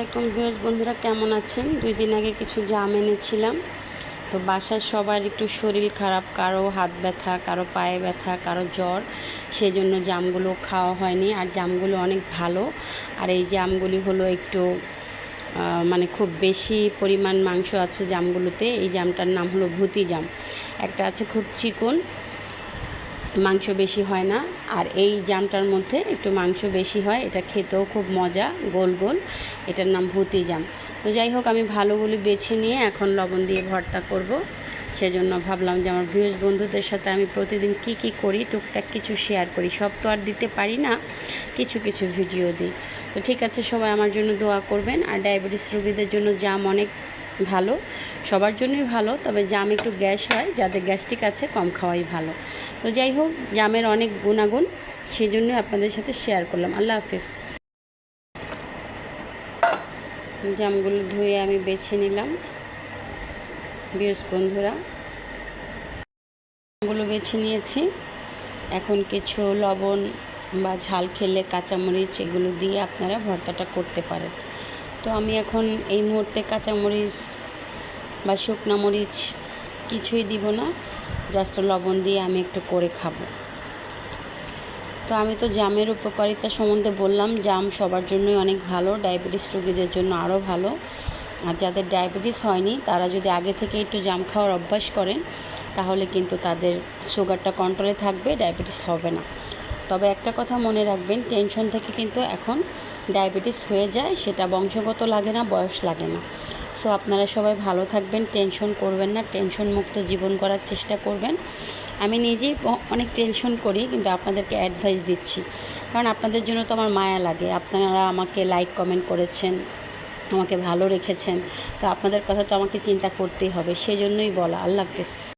আলাইকুম ভিউজ বন্ধুরা কেমন আছেন? দুই দিন আগে কিছু জাম এনেছিলাম। তো বাসার সবার একটু শরীর খারাপ, কারও হাত ব্যথা, কারও পায়ে ব্যথা, কারও জ্বর। সেই জন্য জামগুলো খাওয়া হয়নি। আর জামগুলো অনেক ভালো। আর এই জামগুলি হলো একটু মানে খুব বেশি পরিমাণ মাংস আছে জামগুলোতে। এই জামটার নাম হলো ভূতি জাম। একটা আছে খুব চিকন মাংস বেশি হয় না। আর এই জামটার মধ্যে একটু মাংস বেশি হয়। এটা খেতেও খুব মজা, গোল গোল। এটার নাম ভূতি জাম। তো যাই হোক, আমি ভালোগুলি বেছে নিয়ে এখন লবণ দিয়ে ভর্তা করব। সেজন্য ভাবলাম যে আমার ভিউজ বন্ধুদের সাথে আমি প্রতিদিন কি কি করি, টুকটাক কিছু শেয়ার করি। সব তো আর দিতে পারি না, কিছু কিছু ভিডিও দিই। তো ঠিক আছে, সবাই আমার জন্য দোয়া করবেন। আর ডায়াবেটিস রোগীদের জন্য জাম অনেক ভালো। সবার জন্যই ভালো, তবে জাম একটু গ্যাস হয়, যাদের গ্যাস্ট্রিক আছে কম খাওয়াই ভালো। তো যাই হোক, জামের অনেক গুণাগুণ সেই জন্যই আপনাদের সাথে শেয়ার করলাম। আল্লাহ হাফিজ। জামগুলো ধুয়ে আমি বেছে নিলাম। বিয়স বন্ধুরা, জামগুলো বেছে নিয়েছি। এখন কিছু লবণ বা ঝাল খেলে কাঁচামরিচ এগুলো দিয়ে আপনারা ভর্তাটা করতে পারেন। তো আমি এখন এই মুহূর্তে কাঁচামরিচ বা শুকনো মরিচ কিছুই দিব না জাস্ট লবণ দিয়ে আমি একটু করে খাব। তো আমি তো জামের উপকারিতা সম্বন্ধে বললাম, জাম সবার জন্যই অনেক ভালো, ডায়াবেটিস রোগীদের জন্য আরও ভালো। আর যাদের ডায়াবেটিস হয়নি, তারা যদি আগে থেকে একটু জাম খাওয়ার অভ্যাস করেন, তাহলে কিন্তু তাদের সুগারটা কন্ট্রোলে থাকবে, ডায়াবেটিস হবে না। তবে একটা কথা মনে রাখবেন টেনশন থেকে কিন্তু এখন ডায়াবেটিস হয়ে যায়, সেটা বংশগত লাগে না, বয়স লাগে না। সো আপনারা সবাই ভালো থাকবেন, টেনশন করবেন না টেনশন মুক্ত জীবন করার চেষ্টা করবেন। আমি নিজেই অনেক টেনশন করি, কিন্তু আপনাদেরকে অ্যাডভাইস দিচ্ছি। কারণ আপনাদের জন্য তো আমার মায়া লাগে। আপনারা আমাকে লাইক কমেন্ট করেছেন, আমাকে ভালো রেখেছেন। তো আপনাদের কথা তো আমাকে চিন্তা করতেই হবে, সেজন্যই বলা। আল্লাহ হাফিজ।